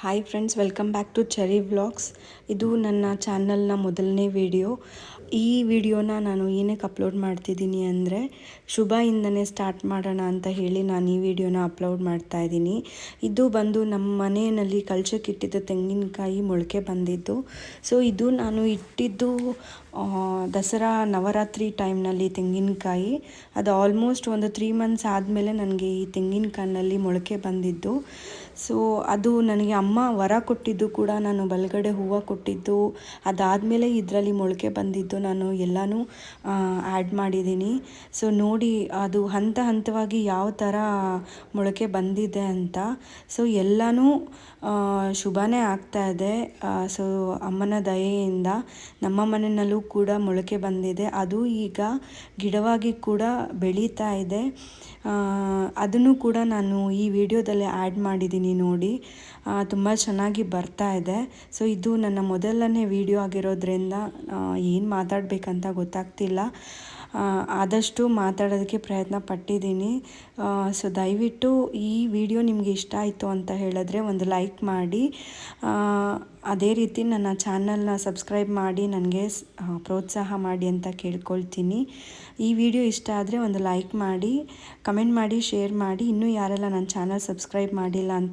Hi friends welcome back to Cherry vlogs ಇದು ನನ್ನ ಚಾನಲ್ನ ಮೊದಲನೇ ವಿಡಿಯೋ ಈ ವಿಡಿಯೋನ ನಾನು ಏನಕ್ಕೆ ಅಪ್ಲೋಡ್ ಮಾಡ್ತಿದ್ದೀನಿ ಅಂದರೆ ಶುಭಯಿಂದನೇ ಸ್ಟಾರ್ಟ್ ಮಾಡೋಣ ಅಂತ ಹೇಳಿ ನಾನು ಈ ವಿಡಿಯೋನ ಅಪ್ಲೋಡ್ ಮಾಡ್ತಾ ಇದ್ದೀನಿ. ಇದು ಬಂದು ನಮ್ಮ ಮನೆಯಲ್ಲಿ ಕಲ್ಚಕ್ಕಿಟ್ಟಿದ್ದ ತೆಂಗಿನಕಾಯಿ ಮೊಳಕೆ ಬಂದಿದ್ದು. ಸೊ ಇದು ನಾನು ಇಟ್ಟಿದ್ದು ದಸರಾ ನವರಾತ್ರಿ ಟೈಮ್ನಲ್ಲಿ ತೆಂಗಿನಕಾಯಿ. ಅದು ಆಲ್ಮೋಸ್ಟ್ ಒಂದು ತ್ರೀ ಮಂತ್ಸ್ ಆದಮೇಲೆ ನನಗೆ ಈ ತೆಂಗಿನಕಾಯಿನಲ್ಲಿ ಮೊಳಕೆ ಬಂದಿದ್ದು. ಸೊ ಅದು ನನಗೆ ಅಮ್ಮ ವರ ಕೊಟ್ಟಿದ್ದು ಕೂಡ ನಾನು ಬಲಗಡೆ ಹೂವು ಕೊಟ್ಟಿದ್ದು, ಅದಾದಮೇಲೆ ಇದರಲ್ಲಿ ಮೊಳಕೆ ಬಂದಿದ್ದು ನಾನು ಎಲ್ಲನೂ ಆ್ಯಡ್ ಮಾಡಿದ್ದೀನಿ. ಸೊ ನೋಡಿ ಅದು ಹಂತ ಹಂತವಾಗಿ ಯಾವ ಥರ ಮೊಳಕೆ ಬಂದಿದೆ ಅಂತ. ಸೊ ಎಲ್ಲನೂ ಶುಭನೇ ಆಗ್ತಾ ಇದೆ. ಸೊ ಅಮ್ಮನ ದಯೆಯಿಂದ ನಮ್ಮ ಮನೆಯಲ್ಲೂ ಕೂಡ ಮೊಳಕೆ ಬಂದಿದೆ. ಅದು ಈಗ ಗಿಡವಾಗಿ ಕೂಡ ಬೆಳೀತಾ ಇದೆ. ಅದನ್ನು ಕೂಡ ನಾನು ಈ ವಿಡಿಯೋದಲ್ಲಿ ಆ್ಯಡ್ ಮಾಡಿದ್ದೀನಿ ನೋಡಿ. ತುಂಬ ಚೆನ್ನಾಗಿ ಬರ್ತಾ ಇದೆ. ಸೊ, ಇದು ನನ್ನ ಮೊದಲನೇ ವಿಡಿಯೋ ಆಗಿರೋದ್ರಿಂದ ಏನು ಮಾತಾಡಬೇಕಂತ ಗೊತ್ತಾಗ್ತಿಲ್ಲ. ಆದಷ್ಟು ಮಾತಾಡೋದಕ್ಕೆ ಪ್ರಯತ್ನ ಪಟ್ಟಿದ್ದೀನಿ. ಸೊ, ದಯವಿಟ್ಟು ಈ ವಿಡಿಯೋ ನಿಮಗೆ ಇಷ್ಟ ಆಯಿತು ಅಂತ ಹೇಳಿದ್ರೆ ಒಂದು ಲೈಕ್ ಮಾಡಿ. ಅದೇ ರೀತಿ ನನ್ನ ಚಾನಲ್ನ ಸಬ್ಸ್ಕ್ರೈಬ್ ಮಾಡಿ, ನನಗೆ ಪ್ರೋತ್ಸಾಹ ಮಾಡಿ ಅಂತ ಕೇಳ್ಕೊಳ್ತೀನಿ. ಈ ವಿಡಿಯೋ ಇಷ್ಟ ಆದರೆ ಒಂದು ಲೈಕ್ ಮಾಡಿ, ಕಮೆಂಟ್ ಮಾಡಿ, ಶೇರ್ ಮಾಡಿ. ಇನ್ನೂ ಯಾರೆಲ್ಲ ನನ್ನ ಚಾನಲ್ ಸಬ್ಸ್ಕ್ರೈಬ್ ಮಾಡಿಲ್ಲ ಅಂತ